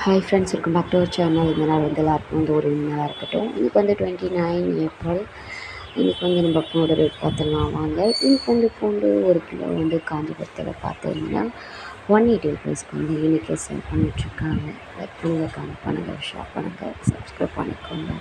Hi friends இருக்கும் back to channel இந்த நாள் வந்து எல்லாருக்கும் வந்து ஒரு நாளாக இருக்கட்டும். இன்றைக்கி வந்து டுவெண்ட்டி நைன் ஏப்ரல் இன்றைக்கி வந்து நம்ம பூண்டு ரேட் பார்த்துடலாம். வாங்க இன்றைக்கி வந்து பூண்டு ஒரு கிலோ வந்து காஞ்சிபுரத்தில் பார்த்தீங்கன்னா ஒன் எயிட்டி ருபீஸ்க்கு வந்து இன்றைக்கி சேல் பண்ணிகிட்ருக்காங்க லைக் பண்ணுங்கள் கமெண்ட் பண்ணுங்கள் ஷேர் பண்ணுங்கள் சப்ஸ்கிரைப் பண்ணிக்கோங்க.